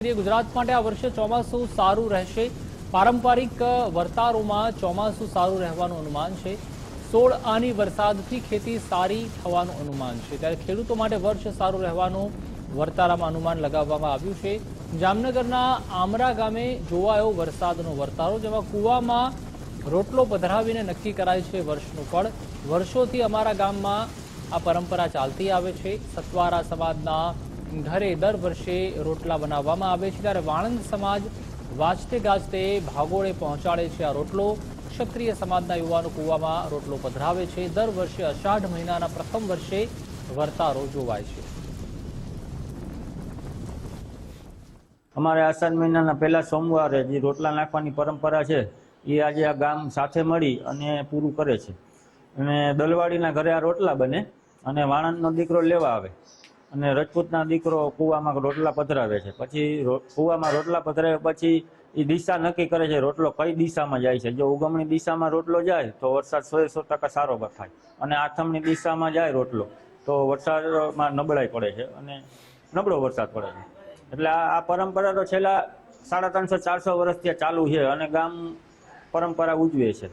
ગુજરાત માટે આ વર્ષે ચોમાસું સારું રહેશે. પારંપરિક વર્તારોમાં ચોમાસું સારું રહેવાનું અનુમાન છે. સોળ આની વરસાદથી ખેતી સારી થવાનું અનુમાન છે. ત્યારે ખેડૂતો માટે વર્ષ સારું રહેવાનું વર્તારામાં અનુમાન લગાવવામાં આવ્યું છે. જામનગરના આમરા ગામે જોવાયો વરસાદનો વર્તારો, જેમાં કૂવામાં રોટલો પધરાવીને નક્કી કરાય છે વર્ષનું ફળ. વર્ષોથી અમારા ગામમાં આ પરંપરા ચાલતી આવે છે. સતવારા સમાજના ઘરે દર વર્ષે રોટલા બનાવવામાં આવે છે. ત્યારે વાણંદ સમાજ વાજતે ગાજતે ભાગોળે પહોંચાડે છે આ રોટલો. ક્ષત્રિય સમાજના યુવાનો કૂવામાં રોટલો પધરાવે છે. દર વર્ષે અષાઢ મહિનાના પ્રથમ વર્ષે વર્તારો જોવાય છે. અમારે આષાઢ મહિનાના પહેલા સોમવારે જે રોટલા નાખવાની પરંપરા છે, એ આજે આ ગામ સાથે મળી અને પૂરું કરે છે. અને દલવાડીના ઘરે આ રોટલા બને અને વાણંદનો દીકરો લેવા આવે. અને રજપૂતના દીકરો કૂવામાં રોટલા પધરાવે છે. પછી કૂવામાં રોટલા પધરાવે પછી એ દિશા નક્કી કરે છે રોટલો કઈ દિશામાં જાય છે. જો ઉગમણી દિશામાં રોટલો જાય, તો વરસાદ સો સો ટકા સારો થાય અને આથમની દિશામાં જાય રોટલો, તો વરસાદમાં નબળાઈ પડે છે અને નબળો વરસાદ પડે છે. એટલે આ પરંપરા તો છેલ્લા સાડા ત્રણસો ચારસો વર્ષથી ચાલુ છે અને ગામ પરંપરા ઉજવે છે.